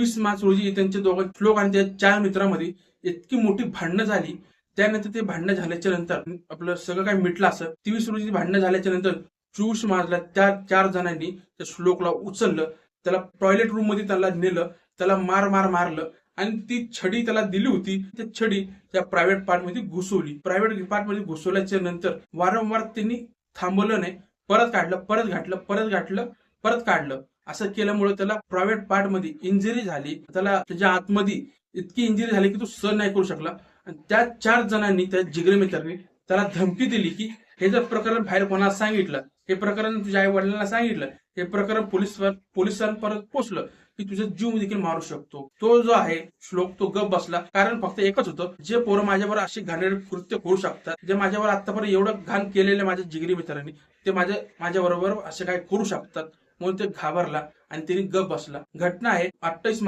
तीस मार्च रोजी त्यांच्या दोघां श्लोक आणि त्या चार मित्रांमध्ये इतकी मोठी भांडणं झाली. त्यानंतर ते भांडणं झाल्याच्यानंतर आपलं सगळं काही मिटलं असं तेवीस रोजी भांडणं झाल्याच्यानंतर चोवीस मार्चला त्या चार जणांनी त्या श्लोकला उचललं त्याला टॉयलेट रूममध्ये त्याला नेलं त्याला मार मार मारलं आणि ती छडी त्याला दिली होती. ती छडी त्या प्रायव्हेट पार्टमध्ये घुसवली. प्रायव्हेट पार्टमध्ये घुसवल्याच्या नंतर वारंवार त्यांनी थांबवलं नाही. परत काढलं परत घातलं परत घातलं परत काढलं. असं केल्यामुळे त्याला प्रायव्हेट पार्टमध्ये इंजुरी झाली. त्याला त्याच्या आतमध्ये इतकी इंजुरी झाली की तो सहन नाही करू शकला. आणि त्या चार जणांनी त्या जिगरी मित्रांनी त्याला धमकी दिली की हे जर प्रकरण बाहेर कोणाला सांगितलं हे प्रकरण तुझ्या आई वडिलांना सांगितलं हे प्रकरण पोलीस पोलिसांपर्यंत पोहोचलं की तुझा जीव देखील मारू शकतो. तो जो आहे श्लोक तो गप बसला. कारण फक्त एकच होतं जे पोरं माझ्यावर अशी घाणेर कृत्य करू शकतात जे माझ्यावर आतापर्यंत एवढं घाण केलेलं माझ्या जिगरी मित्रांनी ते माझ्या माझ्याबरोबर असे काय करू शकतात. म्हणून ते घाबरला आणि त्यांनी गप बसला. घटना आहे अठ्ठावीस